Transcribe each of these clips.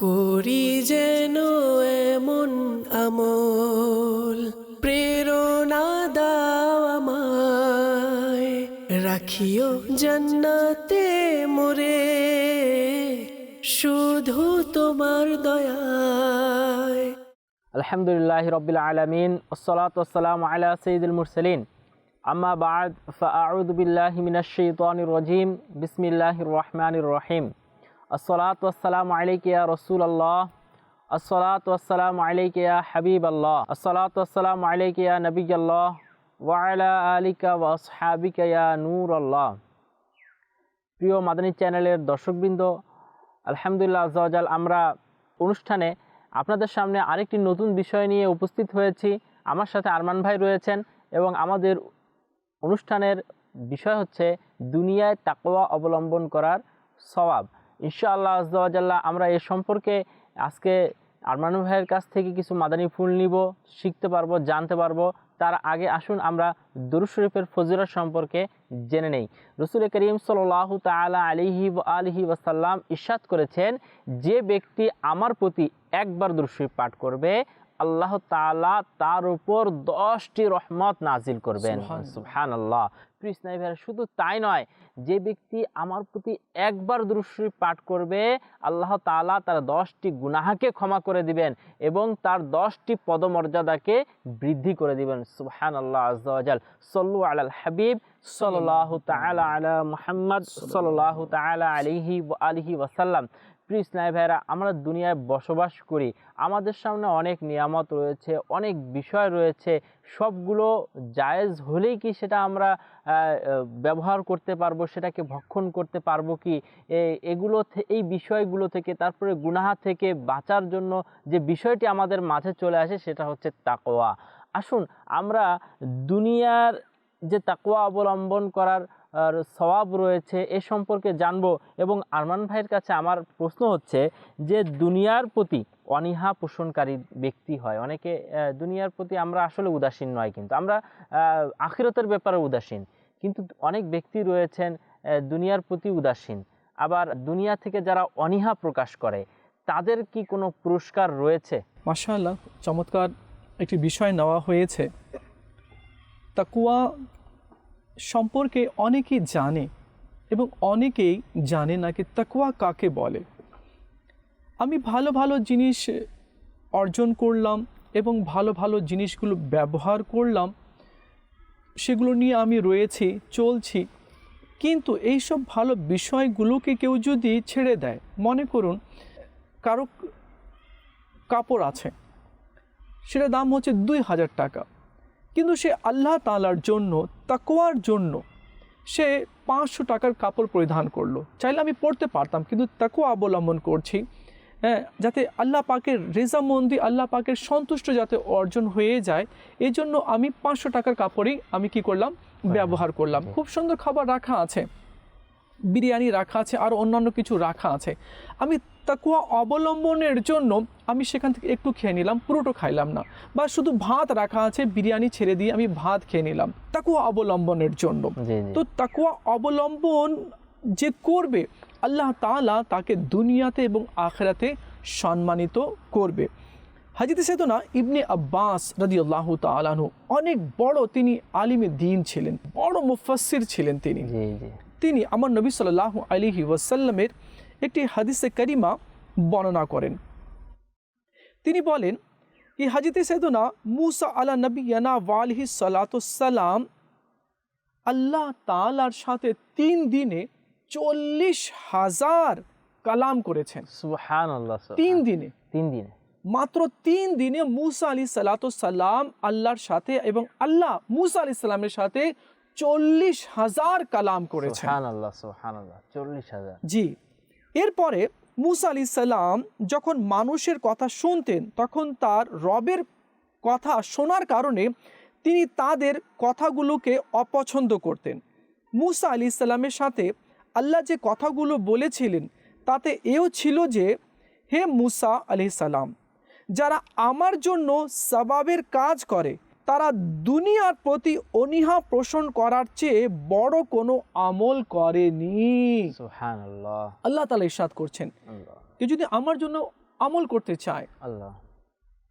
করি যেন এমন আমল। প্রেরণা দাও আমায়। রাখিও জান্নাতে মোরে। শুধু তোমার দয়ায়। আলহামদুলিল্লাহ রবিল আলমিন। ওসলাত ওসালাম আলা সঈদুল মুরসলিন। আম্মা বাদ ফাউদ বিল্লাহ মিনাশাইতানির রজিম। বিসমিল্লাহির রহমানির রহিম। আসসালাতু ওয়াসসালামু আলাইকা ইয়া রাসূলুল্লাহ। আসসালাতু ওয়াসসালামু আলাইকা ইয়া হাবিবাল্লাহ। আসসালাতু ওয়াসসালামু আলাইকা ইয়া নবিয়াল্লাহ। ওয়া আলা আলিকা ওয়া আসহাবিকা ইয়া নূরাল্লাহ। প্রিয় মাদানী চ্যানেলের দর্শকবৃন্দ, আলহামদুলিল্লাহ আজাল আমরা অনুষ্ঠানে আপনাদের সামনে আরেকটি নতুন বিষয় নিয়ে উপস্থিত হয়েছি। আমার সাথে আরমান ভাই রয়েছেন এবং আমাদের অনুষ্ঠানের বিষয় হচ্ছে দুনিয়ায় তাকওয়া অবলম্বন করার সওয়াব। ইনশাআল্লাহ আজাল্লাহ আমরা এ সম্পর্কে আজকে আরমান ভাইয়ের কাছ থেকে কিছু মাদানী ফুল নিব, শিখতে পারব, জানতে পারব। তার আগে আসুন আমরা দুরু শরীফের ফজিলত সম্পর্কে জেনে নেই। রসুল করিম সাল্লাহ তালা আলিহি আলহি ওয়াসাল্লাম ইস্বাদ করেছেন, যে ব্যক্তি আমার প্রতি একবার দুরু শরীফ পাঠ করবে আল্লাহ তাআলা তার উপর দশটি রহমত নাজিল করবেন। সুবহান আল্লাহ কৃষ্ণাই ভাইরা শুধু তাই নয় যে ব্যক্তি আমার প্রতি একবার দুরুশ্রী পাঠ করবে আল্লাহ তাআলা তার দশটি গুনাহাকে ক্ষমা করে দিবেন এবং তার দশটি পদমর্যাদাকে বৃদ্ধি করে দিবেন। সুবহান আল্লাহ আজাল সল্লু আলাল হাবিব সাল্লাহ তাআলা আলা মুহাম্মদ সাল্লাহ তাআলা আলিহি আলিহি ওয়াসাল্লাম। প্রিয় ইসলামী ভাইরা আমরা দুনিয়ায় বসবাস করি। আমাদের সামনে অনেক নিয়ামত রয়েছে, অনেক বিষয় রয়েছে। সবগুলো জায়েজ হলেই কি সেটা আমরা ব্যবহার করতে পারব, সেটাকে ভক্ষণ করতে পারব কি? এগুলো এই বিষয়গুলো থেকে, তারপরে গুনাহা থেকে বাঁচার জন্য যে বিষয়টি আমাদের মাঝে চলে আসে, সেটা হচ্ছে তাকোয়া আসুন, আমরা দুনিয়ার যে তাকোয়া অবলম্বন করার আর সওয়াব রয়েছে এ সম্পর্কে জানব এবং আরমান ভাইয়ের কাছে আমার প্রশ্ন হচ্ছে যে দুনিয়ার প্রতি অনীহা পোষণকারী ব্যক্তি হয়। অনেকে দুনিয়ার প্রতি আমরা আসলে উদাসীন নয় কিন্তু আমরা আখিরতের ব্যাপারে উদাসীন। কিন্তু অনেক ব্যক্তি রয়েছেন দুনিয়ার প্রতি উদাসীন। আবার দুনিয়া থেকে যারা অনীহা প্রকাশ করে, তাদের কি কোনো পুরস্কার রয়েছে? মাশাআল্লাহ, চমৎকার একটি বিষয় নেওয়া হয়েছে। তাকুয়া সম্পর্কে অনেকে জানে এবং অনেকেই জানে না কি তাকুয়া কাকে বলে। আমি ভালো ভালো জিনিস অর্জন করলাম এবং ভালো ভালো জিনিসগুলো ব্যবহার করলাম, সেগুলো নিয়ে আমি রয়েছি, চলছি। কিন্তু এইসব ভালো বিষয়গুলোকে কেউ যদি ছেড়ে দেয়, মনে করুন কারও কাপড় আছে সেটা দাম হচ্ছে দুই হাজার টাকা। কিন্তু সে আল্লাহ তালার জন্য তাকোয়ার জন্য সে পাঁচশো টাকার কাপড় পরিধান করল। চাইলে আমি পড়তে পারতাম কিন্তু তাকুয়া অবলম্বন করছি হ্যাঁ যাতে আল্লাহ পাকের রেজামন্দি আল্লাহ পাকের সন্তুষ্ট যাতে অর্জন হয়ে যায় এই জন্য আমি পাঁচশো টাকার কাপড়ই আমি কি করলাম? ব্যবহার করলাম। খুব সুন্দর খাবার রাখা আছে বিরিয়ানি রাখা আছে আর অন্যান্য কিছু রাখা আছে। আমি তাকুয়া অবলম্বনের জন্য আমি সেখান থেকে একটু খেয়ে নিলাম পুরোটো খাইলাম না। বা শুধু ভাত রাখা আছে বিরিয়ানি ছেড়ে দিয়ে আমি ভাত খেয়ে নিলাম তাকুয়া অবলম্বনের জন্য। তো তাকুয়া অবলম্বন যে করবে আল্লাহ তালা তাকে দুনিয়াতে এবং আখেরাতে সম্মানিত করবে। হাজিতে সেদনা ইবনে আব্বাস রাজি আল্লাহ তালাহু অনেক বড় তিনি আলিমে দিন ছিলেন বড় মুফাসির ছিলেন তিনি। তিনি আমার নবী সাল্লাহ আলিহি ওয়াসাল্লামের একটি হাদিসে করিমা বর্ণনা করেন। তিনি বলেন কি হাজিতে সেদনা মুসা আলা নবী ইয়ানা ওয়ালহি সালাতাম আল্লাহ তালার সাথে তিন দিনে চল্লিশ হাজার কালাম করেছেন। তিন দিনে। তিন দিনে। মাত্র তিন দিনে মুসা আলি সালাতাম আল্লাহর সাথে এবং আল্লাহ মুসা আলি সাল্লামের সাথে চল্লিশ হাজার কালাম করেছেন। জি। এরপরে মুসা আলি সাল্লাম যখন মানুষের কথা শুনতেন, তখন তার রবের কথা শোনার কারণে তিনি তাদের কথাগুলোকে অপছন্দ করতেন। মুসা আলি সাল্লামের সাথে আল্লাহ যে কথাগুলো বলেছিলেন, তাতে এও ছিল যে, হে মুসা আলি সাল্লাম যারা আমার জন্য সবাবের কাজ করে তারা দুনিয়ার প্রতি অনীহা পোষণ করার চেয়ে বড় কোনো আমল করেনি। আল্লাহ তালা ইসাদ করছেন। কেউ যদি আমার জন্য আমল করতে চায় আল্লাহ।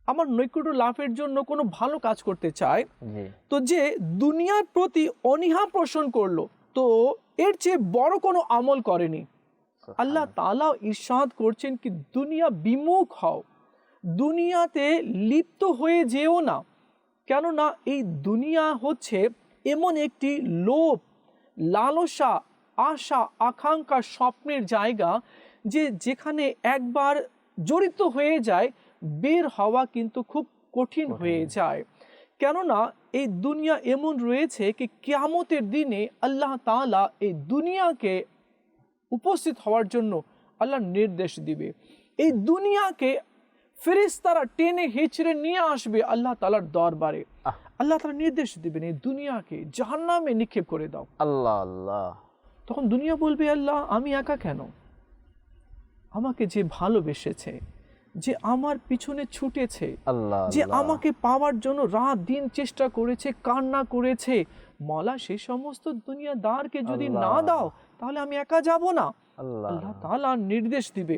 আমার নৈকট্য লাভের জন্য কোনো ভালো কাজ করতে চায় তো যে দুনিয়ার প্রতি অনীহা পোষণ করল তো এর চেয়ে বড় কোনো আমল করেনি। আল্লাহ তালা ইরশাদ করছেন কি দুনিয়া বিমুখ হও। দুনিয়াতে লিপ্ত হয়ে যেও না। কেননা এই দুনিয়া হচ্ছে এমন একটি লোভ লালসা আশা আকাঙ্ক্ষা স্বপ্নের জায়গা যে যেখানে একবার জড়িত হয়ে যায় বের হওয়া কিন্তু খুব কঠিন হয়ে যায়। কেননা এই দুনিয়া এমন রয়েছে কি কেয়ামতের দিনে আল্লাহ তাআলা এই দুনিয়াকে উপস্থিত হওয়ার জন্য আল্লাহ নির্দেশ দিবে। এই দুনিয়াকে ফেরেশতারা টেনে হেঁচড়ে নিয়ে আসবে আল্লাহ তালার দরবারে। আল্লাহ তালা নির্দেশ দিবেন এই দুনিয়াকে জাহান্নামে নিক্ষেপ করে দাও। আল্লাহ আল্লাহ। তখন দুনিয়া বলবে আল্লাহ আমি একা কেন? আমাকে যে ভালোবেসেছে যে আমার পিছনে ছুটেছে আল্লাহ যে আমাকে পাওয়ার জন্য রাত দিন চেষ্টা করেছে কান্না করেছে মলা সে সমস্ত দুনিয়াদারকে যদি না দাও তাহলে আমি একা যাব না। আল্লাহ তাআলা নির্দেশ দিবে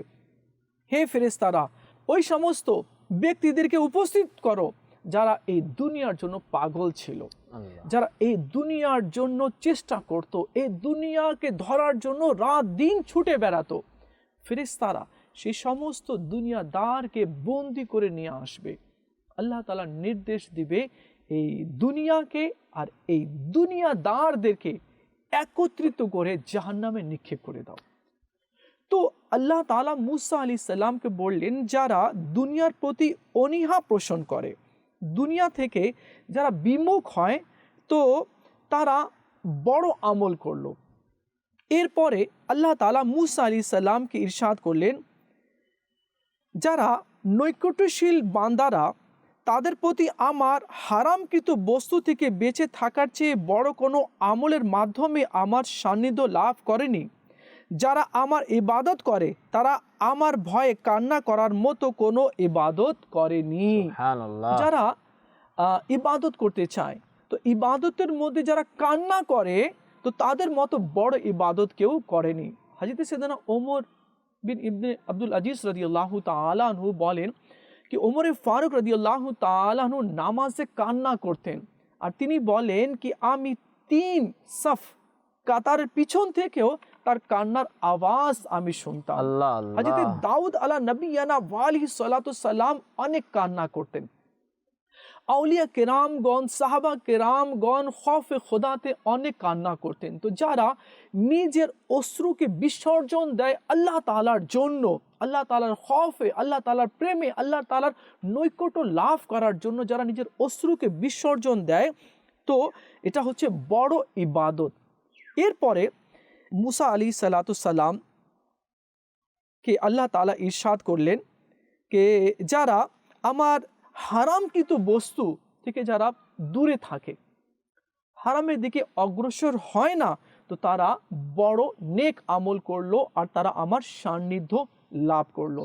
হে ফেরেশতারা ওই সমস্ত ব্যক্তিদেরকে উপস্থিত করো যারা এই দুনিয়ার জন্য পাগল ছিল। যারা এই দুনিয়ার জন্য চেষ্টা করত এই দুনিয়াকে ধরার জন্য রাত দিন ছুটে বেড়াতো। ফেরেশতারা সেই সমস্ত দুনিয়াদারকে বন্দি করে নিয়ে আসবে। আল্লাহ তালা নির্দেশ দিবে এই দুনিয়াকে আর এই দুনিয়াদারদেরকে একত্রিত করে জাহান্নামে নিক্ষেপ করে দাও। তো আল্লাহ তালা মুসা আলী সাল্লামকে বললেন যারা দুনিয়ার প্রতি অনীহা পোষণ করে দুনিয়া থেকে যারা বিমুখ হয় তো তারা বড় আমল করল এরপরে আল্লাহ তালা মুসা আলী সাল্লামকে ইরশাদ করলেন যারা নৈকট্যশীল বান্দারা তাদের প্রতি আমার হারামকৃত বস্তু থেকে বেঁচে থাকার চেয়ে বড় কোনো আমলের মাধ্যমে আমার সান্নিধ্য লাভ করেনি যারা আমার ইবাদত করে তারা আমার ভয়ে কান্না করার মতো কোনো ইবাদত করেনি। যারা ইবাদত করতে চায় তো ইবাদতের মধ্যে যারা কান্না করে তো তাদের মতো বড় ইবাদত কেউ করেনি। হাজিতে সেদানা ওমর বিন ইবনে আব্দুল আজিজ রদিয়াল্লাহ তালাহু বলেন কি ওমরে ফারুক রদিয়াল্লাহ তালাহু নামাজে কান্না করতেন। আর তিনি বলেন কি আমি তিন সফ কাতারের পিছন থেকেও তার কান্নার আওয়াজ আমি শুনতাম। আল্লাহ হাজরতে দাউদ আলা নবিয়ানা ওয়ালিহি সালাতু সালাম অনেক কান্না করতেন। আউলিয়া কেরামগণ সাহাবা কেরামগণ খফে খোদাতে অনেক কান্না করতেন। তো যারা নিজের অশ্রুকে বিসর্জন দেয় আল্লাহ তালার জন্য আল্লাহ তালার খফে আল্লাহ তালার প্রেমে আল্লাহ তালার নৈকট্য লাভ করার জন্য যারা নিজের অশ্রুকে বিসর্জন দেয় তো এটা হচ্ছে বড় ইবাদত। এরপরে মুসা আলী সালাতুসাল্লাম কে আল্লাহ তালা ইরশাদ করলেন কে যারা আমার হারামকৃত বস্তু থেকে যারা দূরে থাকে হারামের দিকে অগ্রসর হয় না তো তারা বড় নেক আমল করল আর তারা আমার সান্নিধ্য লাভ করল।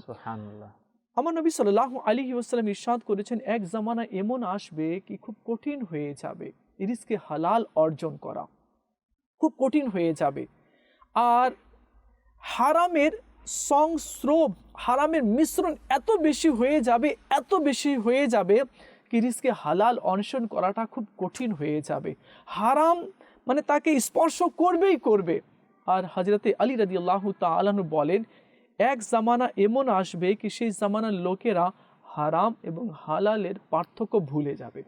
আমার নবী সাল্লাহ আলী ওসালাম ইরশাদ করেছেন এক জামানা এমন আসবে কি খুব কঠিন হয়ে যাবে রিজকে হালাল অর্জন করা খুব কঠিন হয়ে যাবে। আর হারামের সংস্রব, হারামের মিশ্রণ এত বেশি হয়ে যাবে, এত বেশি হয়ে যাবে কি রিজকে হালাল অন্বেষণ করাটা খুব কঠিন হয়ে যাবে। হারাম মানে তাকে স্পর্শ করবেই করবে। আর হজরতে আলী রাদি আল্লাহ তালানু বলেন, এক জামানা এমন আসবে কি সেই জামানার লোকেরা হারাম এবং হালালের পার্থক্য ভুলে যাবে।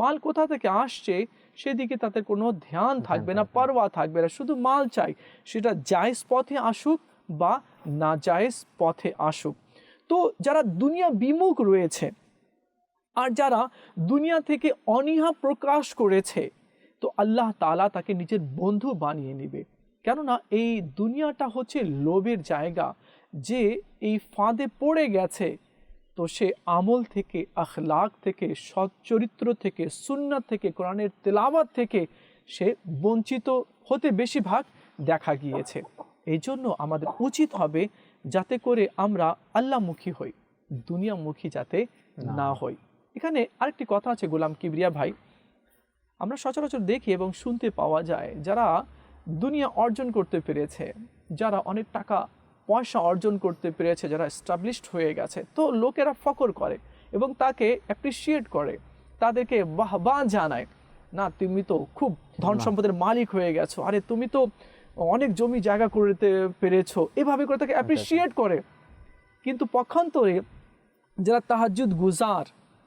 মাল কোথা থেকে আসছে সেদিকে তাদের কোনো ধ্যান থাকবে না পারওয়া থাকবে না। শুধু মাল চাই সেটা জায়েজ পথে আসুক বা না জায়েজ পথে আসুক। তো যারা দুনিয়া বিমুখ রয়েছে আর যারা দুনিয়া থেকে অনীহা প্রকাশ করেছে তো আল্লাহ তালা তাকে নিজের বন্ধু বানিয়ে নেবে। কেননা এই দুনিয়াটা হচ্ছে লোভের জায়গা যে এই ফাঁদে পড়ে গেছে তো সে আমল থেকে আখলাক থেকে সৎ চরিত্র থেকে সুন্না থেকে কোরআনের তেলাওয়াত থেকে সে বঞ্চিত হতে বেশিরভাগ দেখা গিয়েছে। এই জন্য আমাদের উচিত হবে যাতে করে আমরা আল্লাহমুখী হই দুনিয়ামুখী যাতে না হই। এখানে আরেকটি কথা আছে গোলাম কিবরিয়া ভাই। আমরা সচরাচর দেখি এবং শুনতে পাওয়া যায় যারা দুনিয়া অর্জন করতে পেরেছে যারা অনেক টাকা পয়সা অর্জন করতে পেরেছে যারা এস্টাবলিশড হয়ে গেছে। তো লোকেরা ফকর করে এবং তাকে অ্যাপ্রিসিয়েট করে। তাদেরকে বাহবা জানায় না তুমি তো খুব ধন সম্পদের মালিক হয়ে গেছো। আরে তুমি তো অনেক জমি জায়গা করতে পেরেছ। এভাবে করে তাকে অ্যাপ্রিসিয়েট করে। কিন্তু পক্ষান্তরে যারা তাহাজ্জুদ গুজার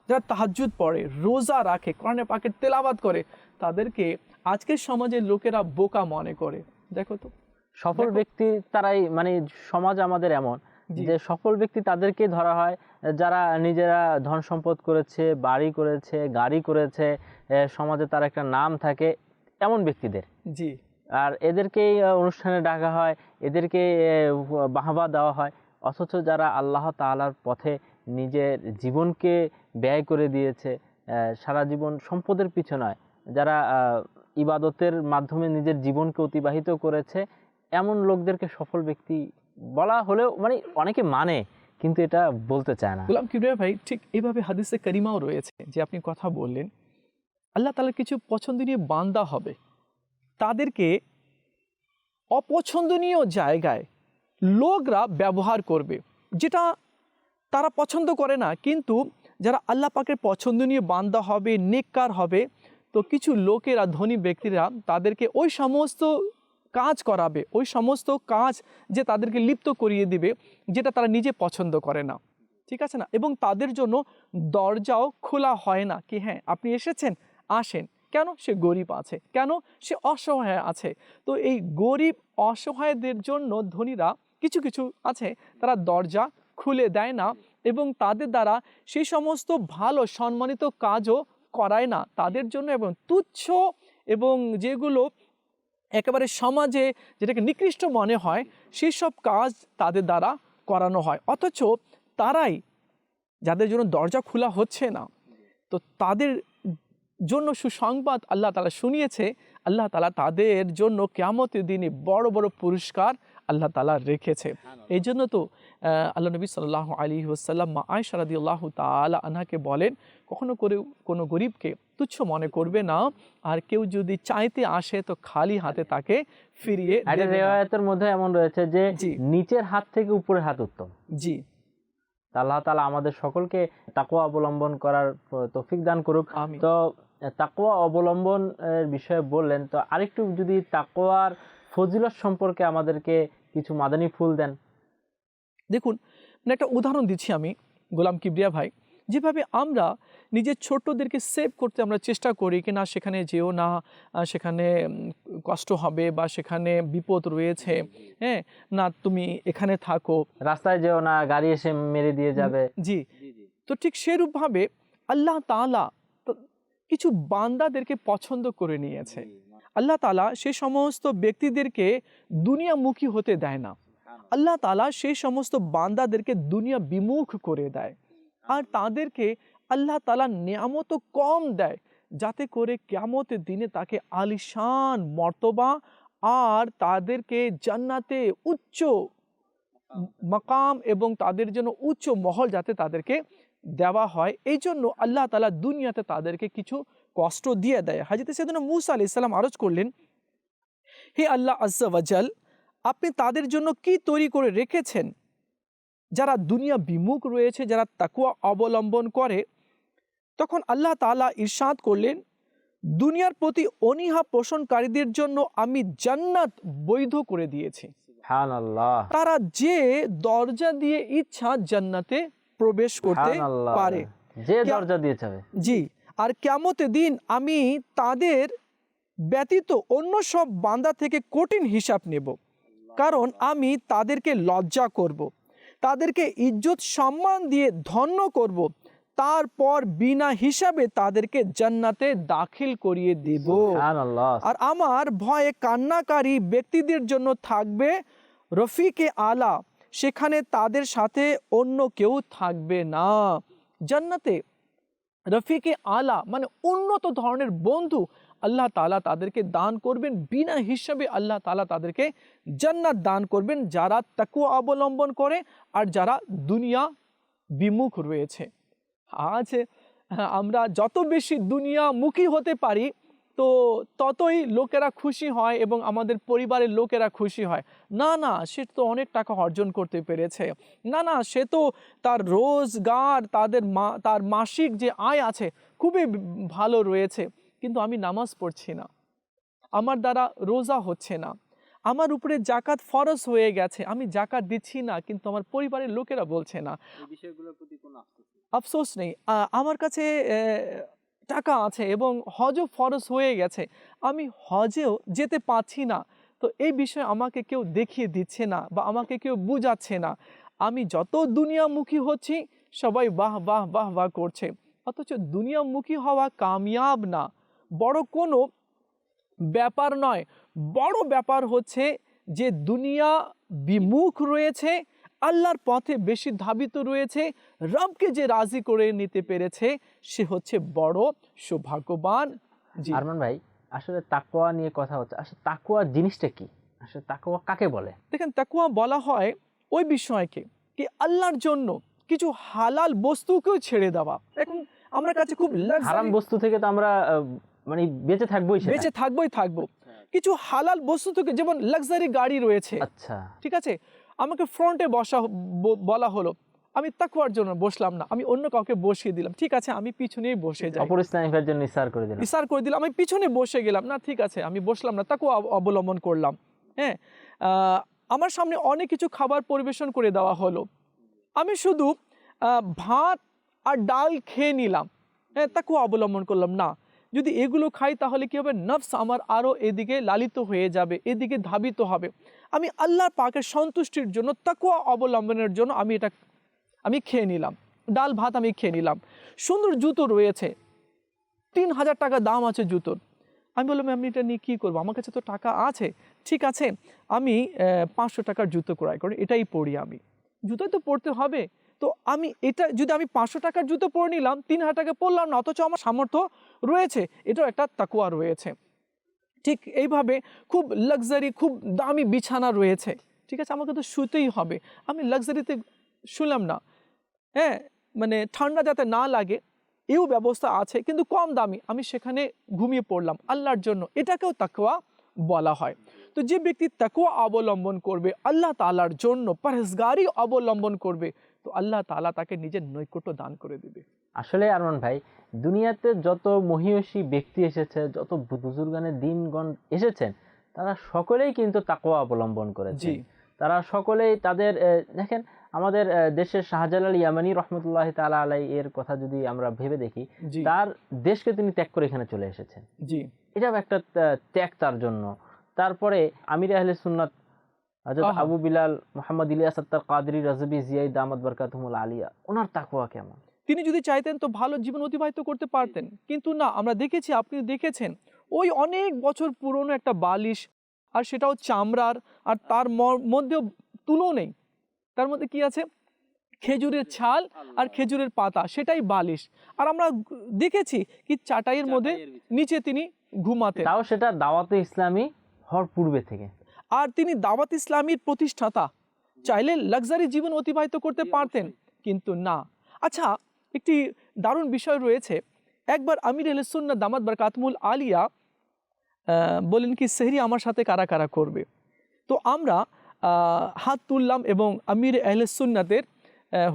যারা তাহাজ্জুদ পড়ে রোজা রাখে কোরআনে পাকের তেলাবাদ করে তাদেরকে আজকের সমাজের লোকেরা বোকা মনে করে। দেখো তো। সফল ব্যক্তি তারাই মানে সমাজ আমাদের এমন যে সফল ব্যক্তি তাদেরকে ধরা হয় যারা নিজেরা ধন সম্পদ করেছে বাড়ি করেছে গাড়ি করেছে সমাজে তার একটা নাম থাকে এমন ব্যক্তিদের। জি। আর এদেরকেই অনুষ্ঠানে ডাকা হয় এদেরকে বাহবা দেওয়া হয় অথচ যারা আল্লাহ তাআলার পথে নিজের জীবনকে ব্যয় করে দিয়েছে সারা জীবন সম্পদের পিছনে নয় যারা ইবাদতের মাধ্যমে নিজের জীবনকে অতিবাহিত করেছে এমন লোকদেরকে সফল ব্যক্তি বলা হলেও মানে অনেকে মানে কিন্তু এটা বলতে চায় না। গোলাম কিবরিয়া ভাই, ঠিক এইভাবে হাদিসে করিমাও রয়েছে যে আপনি কথা বললেন, আল্লাহ তাআলার কিছু পছন্দনীয় বান্দা হবে। তাদেরকে অপছন্দনীয় জায়গায় লোকরা ব্যবহার করবে, যেটা তারা পছন্দ করে না। কিন্তু যারা আল্লাহ পাকের পছন্দনীয় বান্দা হবে, নেককার হবে, তো কিছু লোকেরা, ধনী ব্যক্তিরা তাদেরকে ওই সমস্ত কাজ করাবে, ওই সমস্ত কাজ যে তাদেরকে লিপ্ত করিয়ে দিবে, যেটা তারা নিজে পছন্দ করে না। ঠিক আছে না? এবং তাদের জন্য দরজাও খোলা হয় না কি হ্যাঁ আপনি এসেছেন, আসেন। কেন? সে গরিব আছে। কেন? সে অসহায় আছে। তো এই গরিব, অসহায়দের জন্য ধনীরা কিছু কিছু আছে, তারা দরজা খুলে দেয় না এবং তাদের দ্বারা সেই সমস্ত ভালো, সম্মানিত কাজও করায় না। তাদের জন্য এবং তুচ্ছ এবং যেগুলো একেবারে সমাজে যেটাকে নিকৃষ্ট মনে হয় সেই সব কাজ তাদের দ্বারা করানো হয়। অথচ তারাই যাদের জন্য দরজা খোলা হচ্ছে না, তো তাদের জন্য সুসংবাদ আল্লাহ তালা শুনিয়েছে। আল্লাহ তালা তাদের জন্য কেমতের দিনে বড় বড় পুরস্কার আল্লাহ তালা রেখেছে। এই জন্য তো আল্লাহ নবী সাল্লাহ আলী ওসাল্লাম মা আয়সা রাদি আল্লাহ তালা আনহাকে বলেন কখনো করে কোনো গরিবকে তুচ্ছ মনে করবে না আর কেউ যদি চাইতে আসে তো খালি হাতে তাকে ফিরিয়ে। রেওয়ায়তের মধ্যে এমন রয়েছে যে জি। নিচের হাত থেকে উপরের হাত উত্তম। জি। আল্লাহ তালা আমাদের সকলকে তাকুয়া অবলম্বন করার তৌফিক দান করুক। তো তাকোয়া অবলম্বন বিষয়ে বললেন তো আরেকটু যদি তাকোয়ার ফজিলত সম্পর্কে আমাদেরকে কিছু মাদানী ফুল দেন। দেখুন মানে একটা উদাহরণ দিচ্ছি আমি গোলাম কিবরিয়া ভাই। যেভাবে আমরা নিজের ছোটদেরকে সেভ করতে আমরা চেষ্টা করি কি না সেখানে যেও না সেখানে কষ্ট হবে বা সেখানে বিপদ রয়েছে হ্যাঁ না তুমি এখানে থাকো। রাস্তায় যেও না গাড়ি এসে মেরে দিয়ে যাবে। জি। তো ঠিক সেরূপভাবে আল্লাহ তাআলা তো কিছু বান্দাদেরকে পছন্দ করে নিয়েছে। আল্লাহ তালা সে সমস্ত ব্যক্তিদেরকে দুনিয়ামুখী হতে দেয় না। আল্লাহ তালা সেই সমস্ত বান্দাদেরকে দুনিয়া বিমুখ করে দেয়। আর তাদেরকে আল্লাহ তালা নিয়ামত কম দেয় যাতে করে কেয়ামতের দিনে তাকে আলিশান মর্তবা আর তাদেরকে জান্নাতে উচ্চ মাকাম এবং তাদের জন্য উচ্চ মহল যাতে তাদেরকে দেওয়া হয়। এই জন্য আল্লাহ তালা দুনিয়াতে তাদেরকে কিছু কষ্ট দিয়ে দেয়। হাজিতে সেদিন মুসা আলি ইসলাম আরজ করলেন হে আল্লাহ আজ্জাওয়াজাল আপনি তাদের জন্য কি তৈরি করে রেখেছেন? যারা দুনিয়া বিমুখ রয়েছে যারা তাকুয়া অবলম্বন করে তখন আল্লাহ তাআলা ইরশাদ করলেন দুনিয়ার প্রতি অনীহা পোষণকারীদের জন্য আমি জান্নাত বৈধ করে দিয়েছি। তারা যে দরজা দিয়ে ইচ্ছা জান্নাতে প্রবেশ করতে পারে। যে দরজা দিয়ে যাবে। জি। আর কেমতে দিন আমি তাদের ব্যতীত অন্য সব বান্দা থেকে কঠিন হিসাব নেব কারণ আমি তাদেরকে লজ্জা করব। তাদেরকে ইজ্জত সম্মান দিয়ে ধন্য করব। তারপর বিনা হিসাবে তাদেরকে জান্নাতে দাখিল করিয়ে দেব আর আমার ভয়ে কান্নাকারী ব্যক্তিদের জন্য থাকবে রফিকে আলা সেখানে তাদের সাথে অন্য কেউ থাকবে না জান্নাতে রফিকে আলা মানে উন্নত ধরনের বন্ধু আল্লাহ তালা তাদেরকে দান করবেন। বিনা হিসাবে আল্লাহ তালা তাদেরকে জান্নাত দান করবেন যারা তাকুয়া অবলম্বন করে আর যারা দুনিয়া বিমুখ রয়েছে। আজ আমরা যত বেশি দুনিয়ামুখী হতে পারি তো ততই লোকেরা খুশি হয় এবং আমাদের পরিবারের লোকেরা খুশি হয়। না না সে তো অনেক টাকা অর্জন করতে পেরেছে। না না সে তো তার রোজগার তাদের মা তার মাসিক যে আয় আছে খুবই ভালো রয়েছে কিন্তু আমি নামাজ পড়ছি না। আমার দ্বারা রোজা হচ্ছে না। আমার উপরে জাকাত ফরজ হয়ে গেছে আমি জাকাত দিচ্ছি না কিন্তু আমার পরিবারের লোকেরা বলছে না। বিষয়গুলোর প্রতি কোনো আফসোস নেই? আমার কাছে টাকা আছে এবং হজও ফরজ হয়ে গেছে। আমি হজেও যেতে পারছি না। তো এই বিষয়ে আমাকে কেউ দেখিয়ে দিচ্ছে না বা আমাকে কেউ বুঝাচ্ছে না। আমি যত দুনিয়ামুখী হচ্ছি, সবাই বাহ বাহ বাহ বাহ করছে। অথচ দুনিয়ামুখী হওয়া কামিয়াব না। বড় কোনো ব্যাপার নয়। বড় ব্যাপার হচ্ছে যে দুনিয়া বিমুখ রয়েছে আল্লাহর পথে বেশি ধাবিত রয়েছে রবকে যে রাজি করে নিতে পেরেছে সে হচ্ছে বড় সৌভাগ্যবান। আরমান ভাই আসলে তাকওয়া নিয়ে কথা হচ্ছে। আসলে তাকওয়া জিনিসটা কি? আসলে তাকওয়া কাকে বলে? দেখেন তাকুয়া বলা হয় ওই বিষয়কে কি আল্লাহর জন্য কিছু হালাল বস্তুকেও ছেড়ে দেওয়া। এখন আমার কাছে খুব হারাম বস্তু থেকে তো আমরা মানে বেঁচে থাকবোই বেঁচে থাকবোই থাকব। কিছু হালাল বস্তু থেকে যেমন লাক্সারি গাড়ি রয়েছে। আচ্ছা। ঠিক আছে? আমাকে ফ্রন্টে বসা বলা হলো। আমি তাকুয়ার জন্য বসলাম না। আমি অন্য কাউকে বসিয়ে দিলাম। ঠিক আছে আমি পিছনেই বসে যাই। অপর ইসলামিকের জন্য ইসার করে দিলাম। ইশার করে দিলাম। আমি পিছনে বসে গেলাম। না ঠিক আছে আমি বসলাম না। তাকেও অবলম্বন করলাম। হ্যাঁ আমার সামনে অনেক কিছু খাবার পরিবেশন করে দেওয়া হলো। আমি শুধু ভাত আর ডাল খেয়ে নিলাম। হ্যাঁ তাকেও অবলম্বন করলাম। না যদি এগুলো খাই তাহলে কি হবে? নফস আমার আরও এদিকে লালিত হয়ে যাবে এদিকে ধাবিত হবে। আমি আল্লাহ পাকের সন্তুষ্টির জন্য তাকুয়া অবলম্বনের জন্য আমি এটা, আমি খেয়ে নিলাম। ডাল ভাত আমি খেয়ে নিলাম। সুন্দর জুতো রয়েছে। তিন হাজার টাকা দাম আছে জুতোর। আমি বললাম, আমি এটা নিয়ে কী করব? আমার কাছে তো টাকা আছে। ঠিক আছে, আমি পাঁচশো টাকার জুতো ক্রয় করি। এটাই পরি আমি। জুতোই তো পরতে হবে। তো আমি এটা, যদি আমি পাঁচশো টাকার জুতো পরে নিলাম, তিন হাজার টাকা পরলাম না, অথচ আমার সামর্থ্য রয়েছে। এটাও একটা তাকুয়া রয়েছে। ঠিক এইভাবে খুব লাক্সারি খুব দামি বিছানা রয়েছে। ঠিক আছে, আমাকে তো শুতেই হবে। আমি লাক্সারিতে শুনলাম না। হ্যাঁ মানে ঠান্ডা যাতে না লাগে, এও ব্যবস্থা আছে, কিন্তু কম দামি। আমি সেখানে ঘুমিয়ে পড়লাম, আল্লাহর জন্য। এটাকেও তাকুয়া বলা হয়। তো যে ব্যক্তি তাকুয়া অবলম্বন করবে, আল্লাহ তালার জন্য পরহেজগারি অবলম্বন করবে, তো আল্লাহ তালা তাকে নিজের নৈকট্য দান করে দেবে। আসলে আরমান ভাই দুনিয়াতে যত মহিয়সী ব্যক্তি এসেছে যত বু- বুজুর্গানের দিনগণ এসেছেন তারা সকলেই কিন্তু তাকওয়া অবলম্বন করেছে তারা সকলেই তাদের দেখেন আমাদের দেশের শাহজালাল ইয়ামানি রহমতুল্লাহ তালা আলাই এর কথা যদি আমরা ভেবে দেখি তার দেশকে তিনি ত্যাগ করে এখানে চলে এসেছেন। জি। এটাও একটা ত্যাগ তার জন্য। তারপরে আমির আহলে সুন্নাত। আবু বিলাল মোহাম্মদ ইলিয়াস আত্তার কাদরি রাজবি জিয়াই দামাত বরকাতুমুল আলিয়া ওনার তাকওয়া কেমন? তিনি যদি চাইতেন তো ভালো জীবন অতিবাহিত করতে পারতেন। কিন্তু না আমরা দেখেছি আপনি দেখেছেন ওই অনেক বছর পুরনো একটা বালিশ আর সেটাও চামড়ার আর তার মধ্যেও তুলো নেই। তার মধ্যে কি আছে? খেজুরের ছাল আর খেজুরের পাতা সেটাই বালিশ। আর আমরা দেখেছি কি চাটাইয়ের মধ্যে নিচে তিনি ঘুমাতেন। তাও সেটা দাওয়াতে ইসলামী হওয়ার পূর্বে থেকে। আর তিনি দাওয়াত ইসলামীর প্রতিষ্ঠাতা। চাইলে লাক্সারি জীবন অতিবাহিত করতে পারতেন। কিন্তু না। আচ্ছা একটি দারুণ বিষয় রয়েছে। একবার আমির আলসুন্না দামাত বারকাতমুল আলিয়া বলেন কি সেহরি আমার সাথে কারা কারা করবে? তো আমরা হাত তুললাম এবং আমির আহলসুন্নাতের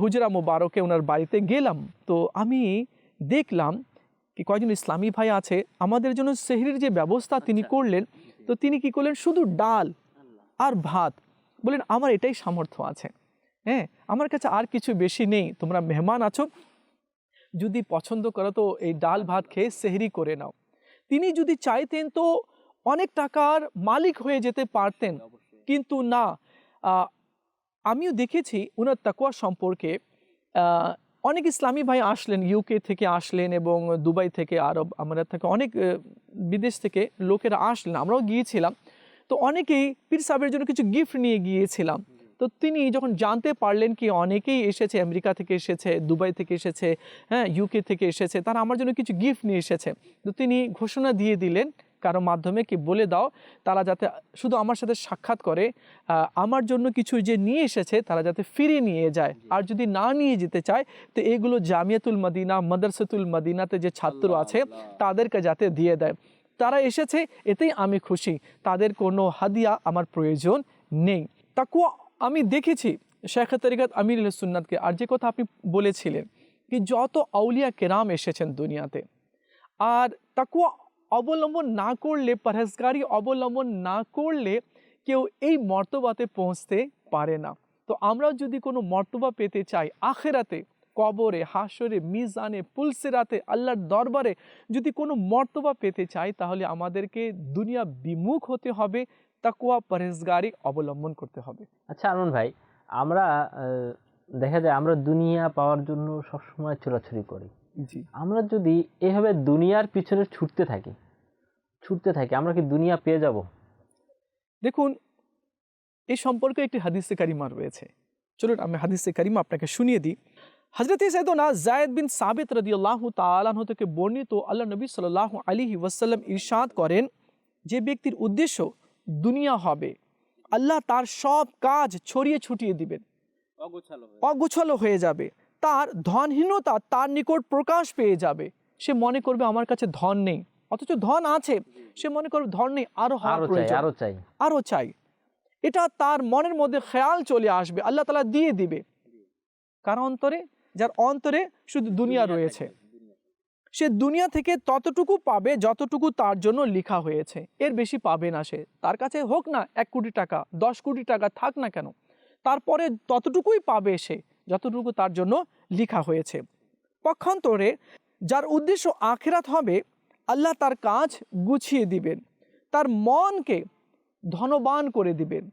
হুজরা মুবারকে ওনার বাড়িতে গেলাম। তো আমি দেখলাম কি কয়েকজন ইসলামী ভাই আছে আমাদের জন্য সেহরির যে ব্যবস্থা তিনি করলেন তো তিনি কি করলেন? শুধু ডাল আর ভাত। বলেন আমার এটাই সামর্থ্য আছে। হ্যাঁ আমার কাছে আর কিছু বেশি নেই। তোমরা মেহমান আছো যদি পছন্দ করো তো এই ডাল ভাত খেয়ে সেহরি করে নাও। তিনি যদি চাইতেন তো অনেক টাকার মালিক হয়ে যেতে পারতেন। কিন্তু না আমিও দেখেছি উনার তাকুয়া সম্পর্কে অনেক ইসলামী ভাই আসলেন ইউকে থেকে আসলেন এবং দুবাই থেকে আরব আমরা থেকে অনেক বিদেশ থেকে লোকেরা আসলেন। আমরাও গিয়েছিলাম। তো অনেকেই পীর সাহেবের জন্য কিছু গিফট নিয়ে গিয়েছিলাম। তো তিনি যখন জানতে পারলেন কি অনেকেই এসেছে আমেরিকা থেকে এসেছে দুবাই থেকে এসেছে হ্যাঁ ইউকে থেকে এসেছে তারা আমার জন্য কিছু গিফট নিয়ে এসেছে। তো তিনি ঘোষণা দিয়ে দিলেন কারও মাধ্যমে কি বলে দাও তারা যাতে শুধু আমার সাথে সাক্ষাৎ করে আমার জন্য কিছু যে নিয়ে এসেছে তারা যাতে ফিরিয়ে নিয়ে যায়। আর যদি না নিয়ে যেতে চায় তো এগুলো জামিয়াতুল মদিনা মাদারসাতুল মদিনাতে যে ছাত্র আছে তাদেরকে যাতে দিয়ে দেয়। তারা এসেছে এতেই আমি খুশি। তাদের কোনো হাদিয়া আমার প্রয়োজন নেই। তাকুয়া আমি দেখেছি শেখ তরিকাত আমির সুন্নাতকে, আর যে কথা আপনি বলেছিলেন কি যত আউলিয়া কেরাম এসেছেন দুনিয়াতে, আর তাকুয়া অবলম্বন না করলে, পরহেজগারি অবলম্বন না করলে কেউ এই মর্তবাতে পৌঁছতে পারে না। তো আমরা যদি কোনো মর্তবা পেতে চাই আখেরাতে, কবরে হাসরে মিজানে, পুলসিরাতে, আল্লাহর দরবারে যদি কোনো মর্তবা পেতে চাই, তাহলে আমাদেরকে দুনিয়া বিমুখ হতে হবে তাকুয়া পরহেজগারি অবলম্বন করতে হবে। আচ্ছা আরমান ভাই আমরা দেখা যায় আমরা দুনিয়া পাওয়ার জন্য সবসময় চোরাছুরি করি। জি। আমরা যদি এভাবে দুনিয়ার পিছনে ছুটতে থাকি ছুটতে থাকি আমরা কি দুনিয়া পেয়ে যাব? দেখুন এই সম্পর্কে একটি হাদিসে কারিমা রয়েছে। চলুন আমি হাদিসে কারিমা আপনাকে শুনিয়ে দিই। হজরত সৈদনা জায়দ বিন সাবিত রদিয়াল্লাহ তালাহ থেকে বর্ণিত আল্লাহ নবী সাল্লাহ আলী ওয়াসাল্লাম ইরশাদ করেন যে ব্যক্তির উদ্দেশ্য দুনিয়া হবে। আল্লাহ তার সব কাজ ছড়িয়ে ছুটিয়ে দিবেন। অগুছালো হয়ে যাবে। তার ধনহীনতা তার নিকট প্রকাশ পেয়ে যাবে। সে মনে করবে আমার কাছে ধন নেই। অথচ ধন আছে। সে মনে করবে ধন নেই আরও আরও চাই আরও চাই। এটা তার মনের মধ্যে খেয়াল চলে আসবে। আল্লাহ তালা দিয়ে দিবে। কার অন্তরে? যার অন্তরে শুধু দুনিয়া রয়েছে। সে দুনিয়া থেকে ততটুকু পাবে যতটুকু তার জন্য লেখা হয়েছে। এর বেশি পাবে না সে। তার কাছে হোক না এক কোটি টাকা, দশ কোটি টাকা, থাক না কেন, তারপরে ততটুকুই পাবে সে, যতটুকু তার জন্য লেখা হয়েছে। পক্ষান্তরে যার উদ্দেশ্য আখেরাত হবে, আল্লাহ তার কাজ গুছিয়ে দিবেন। তার মনকে ধনবান করে দিবেন।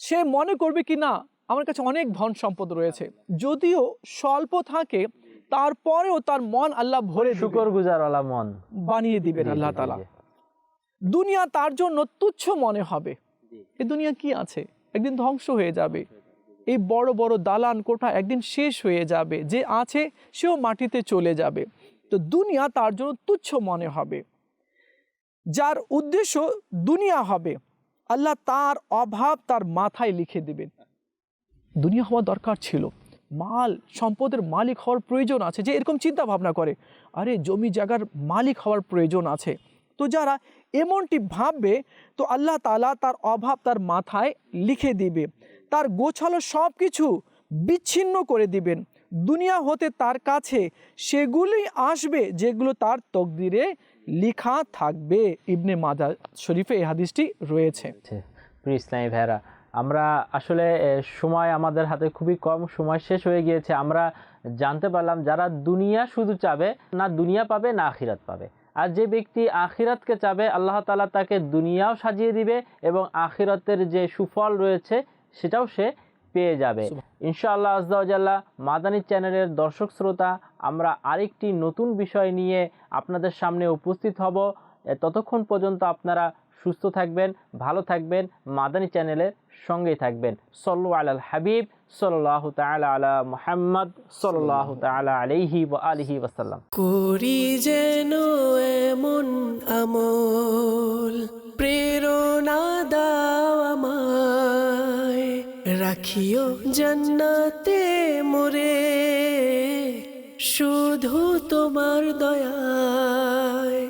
সে মনে করবে কি, না, আমার কাছে অনেক ধন সম্পদ রয়েছে। যদিও স্বল্প থাকে তারপরেও তার মন আল্লাহ ভরে শুকর গুজারওয়ালা মন। বানিয়ে দিবেন আল্লাহ তালা। দুনিয়া তার জন্য তুচ্ছ মনে হবে। এ দুনিয়া কি আছে? একদিন ধ্বংস হয়ে যাবে। এই বড় বড় দালান কোঠা একদিন শেষ হয়ে যাবে। যে আছে সেও মাটিতে চলে যাবে। তো দুনিয়া তার জন্য তুচ্ছ মনে হবে। যার উদ্দেশ্য দুনিয়া হবে আল্লাহ তার অভাব তার মাথায় লিখে দেবেন। দুনিয়া হওয়া দরকার ছিল। মাল, সম্পদের মালিক হওয়ার প্রয়োজন আছে, যে এরকম চিন্তা ভাবনা করে। আরে, জমি জায়গার মালিক হওয়ার প্রয়োজন আছে। তো যারা এমনটি ভাববে, তো আল্লাহ তালা তার অভাব তার মাথায় লিখে দিবে। তার গোছালো সব কিছু বিচ্ছিন্ন করে দিবেন। দুনিয়া হতে তার কাছে সেগুলোই আসবে, যেগুলো তার তকদিরে লেখা থাকবে। ইবনে মাদা শরীফে এই হাদিসটি রয়েছে। প্রিয় ইসলামী ভাইরা আমরা আসলে সময় আমাদের হাতে খুবই কম সময় শেষ হয়ে গিয়েছে। আমরা জানতে পারলাম যারা দুনিয়া শুধু চাবে না দুনিয়া পাবে না আখিরাত পাবে। আর যে ব্যক্তি আখিরাতকে চাবে আল্লাহ তালা তাকে দুনিয়াও সাজিয়ে দিবে এবং আখিরাতের যে সুফল রয়েছে সেটাও সে পেয়ে যাবে। ইনশাআল্লাহ আজদাউজাল্লাহ মাদানী চ্যানেলের দর্শক শ্রোতা আমরা আরেকটি নতুন বিষয় নিয়ে আপনাদের সামনে উপস্থিত হব। ততক্ষণ পর্যন্ত আপনারা সুস্থ থাকবেন, ভালো থাকবেন, মাদানী চ্যানেলের সঙ্গেই থাকবেন। সল্লু আলাল হাবিব সাল্লাহ তাআলা আলা মোহাম্মদ সাল্লাহ তাআলা আলাইহি ওয়া আলিহি ওয়াসাল্লাম করি যেন এমন আমল, প্রেরণা দাও রাখিও জান্নাতে মোরে, শুধু তোমার দয়ায়।